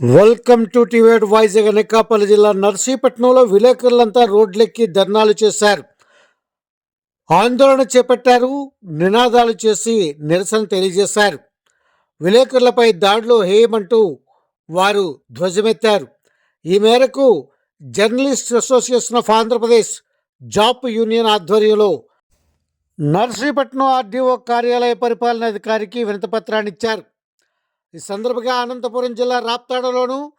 Welcome to TV eight Vizag Anakapalli జిల్లా నర్సీపట్నంలో విలేకరులంతా రోడ్లెక్కి ధర్నాలు చేశారు. ఆందోళన చేపట్టారు నినాదాలు చేసి నిరసన తెలియజేశారు. విలేకరులపై దాడులు హేయమంటూ వారు ధ్వజమెత్తారు. ఈ మేరకు journalist association of Andhra Pradesh JAP union ఆధ్వర్యంలో నర్సీపట్నం ఆర్డీఓ కార్యాలయ పరిపాలనాధికారికి వినతిపత్రాన్ని ఇచ్చారు. ఈ సందర్భంగా అనంతపురం జిల్లా రాప్తాడలోను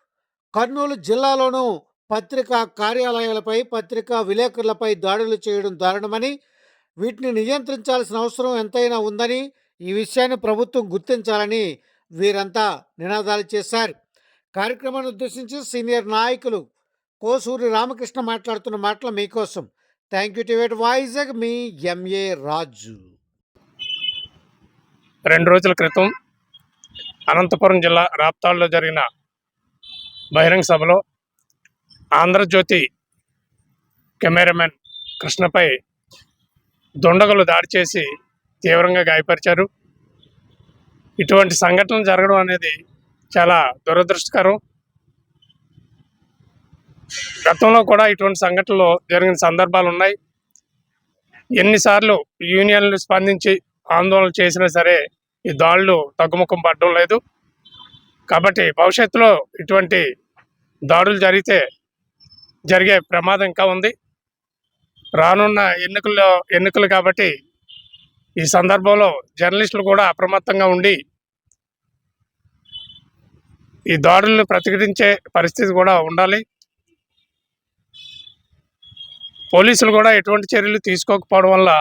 కర్నూలు జిల్లాలోనూ పత్రికా కార్యాలయాలపై పత్రికా విలేకరులపై దాడులు చేయడం దారుణమని వీటిని నియంత్రించాల్సిన అవసరం ఎంతైనా ఉందని ఈ విషయాన్ని ప్రభుత్వం గుర్తించాలని వీరంతా నినాదాలు చేశారు. కార్యక్రమాన్ని ఉద్దేశించి సీనియర్ నాయకులు కోసూరి రామకృష్ణ మాట్లాడుతున్న మాటలు మీకోసం. Thank you TV eight Vizag me MA Raju. రెండు రోజుల క్రితం అనంతపురం జిల్లా రాప్తాడులో జరిగిన బహిరంగ సభలో ఆంధ్రజ్యోతి కెమెరామెన్ కృష్ణపై దుండగులు దాడి చేసి తీవ్రంగా గాయపరిచారు. ఇటువంటి సంఘటనలు జరగడం అనేది చాలా దురదృష్టకరం. గతంలో కూడా ఇటువంటి సంఘటనలు జరిగిన సందర్భాలు ఉన్నాయి. ఎన్నిసార్లు యూనియన్లు స్పందించి ఆందోళన చేసినా సరే ఈ దాడులు తగ్గుముఖం పడడం లేదు. కాబట్టి భవిష్యత్తులో ఇటువంటి దాడులు జరిగితే జరిగే ప్రమాదం ఇంకా ఉంది. రానున్న ఎన్నికల్లో ఎన్నికలు కాబట్టి ఈ సందర్భంలో జర్నలిస్టులు కూడా అప్రమత్తంగా ఉండి ఈ దాడులను ప్రతిఘటించే పరిస్థితి కూడా ఉండాలి. పోలీసులు కూడా ఎటువంటి చర్యలు తీసుకోకపోవడం వల్ల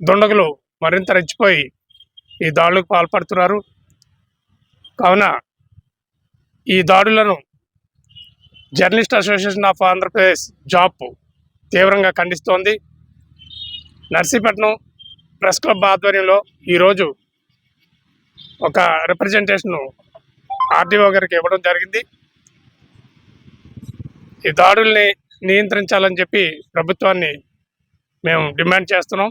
దుండగులు మరింత రెచ్చిపోయి ఈ దాడులకు పాల్పడుతున్నారు. కావున ఈ దాడులను journalist association of Andhra Pradesh JAP తీవ్రంగా ఖండిస్తోంది. నర్సీపట్నం ప్రెస్ క్లబ్ ఆధ్వర్యంలో ఈరోజు ఒక రిప్రజెంటేషన్ ఆర్డీఓ గారికి ఇవ్వడం జరిగింది. ఈ దాడుల్ని నియంత్రించాలని చెప్పి ప్రభుత్వాన్ని మేము డిమాండ్ చేస్తున్నాం.